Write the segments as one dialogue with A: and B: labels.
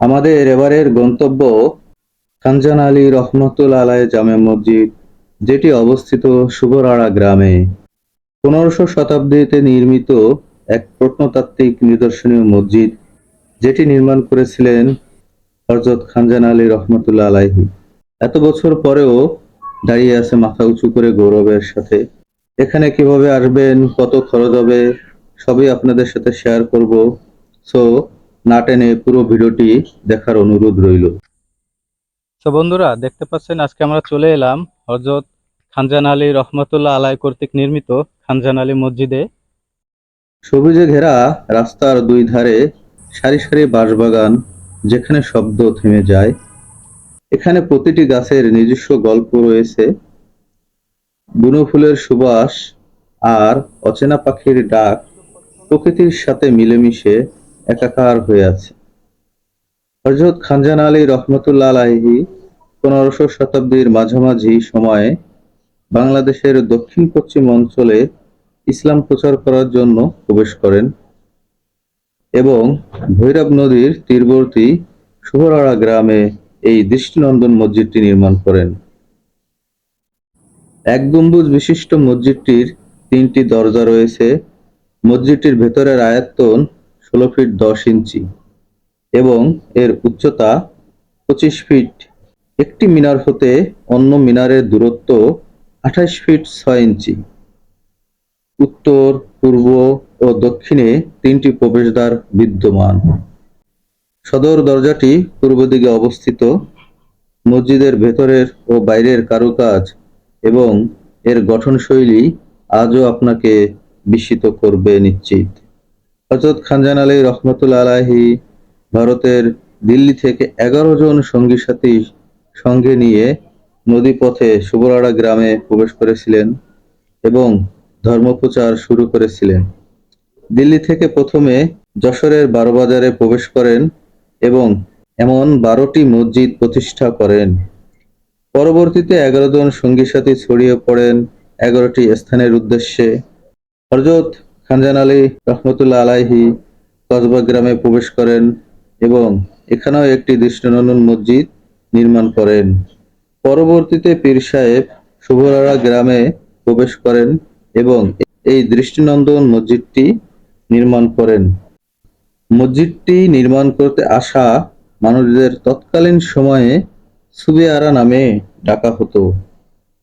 A: আমাদের এবারের গন্তব্য খানজান আলী রহমতুল আলায় জামে মসজিদ, যেটি অবস্থিত শুভরাড়া গ্রামে। পনেরোশো শতাব্দীতে নির্মিত এক প্রত্নতাত্ত্বিক নিদর্শনীয় মসজিদ, যেটি নির্মাণ করেছিলেন হজরত খানজান আলী রহমতুল্লাহ আলাইহি। এত বছর পরেও দাঁড়িয়ে আছে মাথা উঁচু করে গৌরবের সাথে। এখানে কীভাবে আসবেন, কত খরচ হবে, সবই আপনাদের সাথে শেয়ার করব। সো না টেনে পুরো ভিডিওটি দেখার অনুরোধ রইল।
B: তো বন্ধুরা দেখতে পাচ্ছেন আজকে আমরা চলে এলাম হজরত খানজান আলী রহমতুল্লাহ আলাই কর্তৃক নির্মিত খানজান আলী মসজিদে।
A: সবুজে ঘেরা রাস্তার দুই ধারে সারি সারি বাঁশবাগান যেখানে শব্দ থেমে যায়। এখানে প্রতিটি গাছের নিজস্ব গল্প রয়েছে। বুনো ফুলের সুবাস আর অচেনা পাখির ডাক প্রকৃতির সাথে মিলেমিশে একাকার হয়ে আছে। হজরত খানজান আলী রহমতুল্লাহ আলাহি পনেরোশো শতাব্দীর মাঝামাঝি সময়ে বাংলাদেশের দক্ষিণ পশ্চিম অঞ্চলে ইসলাম প্রচার করার জন্য প্রবেশ করেন এবং ভৈরব নদীর তীরবর্তী শুভরাড়া গ্রামে এই দৃষ্টিনন্দন মসজিদটি নির্মাণ করেন। এক গম্বুজ বিশিষ্ট মসজিদটির তিনটি দরজা রয়েছে। মসজিদটির ভেতরের আয়তন ষোলো ফিট দশ ইঞ্চি এবং এর উচ্চতা পঁচিশ ফিট। একটি মিনার হতে অন্য মিনারের দূরত্ব আঠাশ ফিট ছয় ইঞ্চি। উত্তর, পূর্ব ও দক্ষিণে তিনটি প্রবেশদ্বার বিদ্যমান। সদর দরজাটি পূর্ব দিকে অবস্থিত। মসজিদের ভেতরের ও বাইরের কারুকাজ এবং এর গঠনশৈলী আজও আপনাকে বিস্মিত করবে নিশ্চিত। হজরত খানজান আলী রহমতুল্লা আলাহি ভারতের দিল্লি থেকে এগারো জন সঙ্গী সাথী সঙ্গে নিয়ে নদীপথে সুবরাড়া গ্রামে প্রবেশ করেছিলেন এবং ধর্মপ্রচার শুরু করেছিলেন। দিল্লি থেকে প্রথমে যশোরের বারোবাজারে প্রবেশ করেন এবং এমন বারোটি মসজিদ প্রতিষ্ঠা করেন। পরবর্তীতে এগারো জন সঙ্গী সাথী ছড়িয়ে পড়েন এগারোটি স্থানের উদ্দেশ্যে। হরজত খানজান আলী রহমতুল্লাহ আলাইহি কসবা গ্রামে প্রবেশ করেন এবং এখানেও একটি দৃষ্টিনন্দন মসজিদ নির্মাণ করেন। পরবর্তীতে পীর সাহেব শুভরাড়া গ্রামে প্রবেশ করেন এবং এই দৃষ্টিনন্দন মসজিদটি নির্মাণ করেন। মসজিদটি নির্মাণ করতে আসা মানুষদের তৎকালীন সময়ে সুবেহারা নামে ডাকা হতো।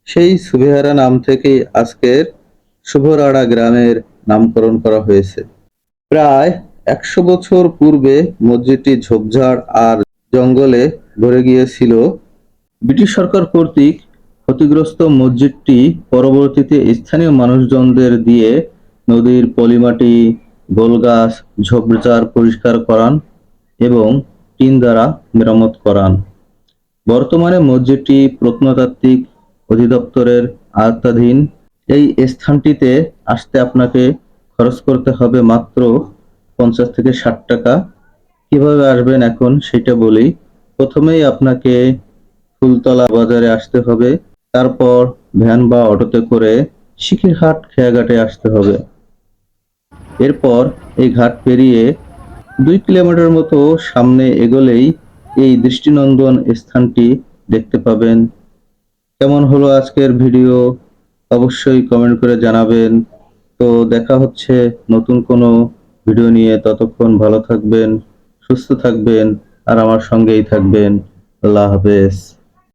A: সেই সুবেহারা নাম থেকেই আজকের শুভরাড়া গ্রামের নামকরণ করা হয়েছে। প্রায় একশো বছর পূর্বে মসজিদটি ঝোপঝাড় আর জঙ্গলে ভরে গিয়েছিল। ব্রিটিশ সরকার কর্তৃক ক্ষতিগ্রস্ত মসজিদটি পরবর্তীতে স্থানীয় মানুষজনদের দিয়ে নদীর পলিমাটি গোলগাছ ঝোপঝাড় পরিষ্কার করান এবং টিন দ্বারা মেরামত করান। বর্তমানে মসজিদটি প্রত্নতাত্ত্বিক অধিদপ্তরের আওতাধীন। এই স্থানটিতে আসতে আপনাকে খরচ করতে হবে মাত্র পঞ্চাশ থেকে ষাট টাকা। কীভাবে আসবেন এখন সেটা বলি। প্রথমেই আপনাকে ফুলতলা বাজারে আসতে হবে। তারপর ভ্যান বা অটোতে করে শিখিরহাট খেয়াঘাটে আসতে হবে। এরপর এই ঘাট পেরিয়ে দুই কিলোমিটার মতো সামনে এগোলেই এই দৃষ্টিনন্দন স্থানটি দেখতে পাবেন। কেমন হলো আজকের ভিডিও? অবশ্যই কমেন্ট করে জানাবেন। তো দেখা হচ্ছে নতুন কোনো ভিডিও নিয়ে। ততক্ষণ ভালো থাকবেন, সুস্থ থাকবেন, আর আমার সঙ্গেই থাকবেন। আল্লাহ হাফেজ।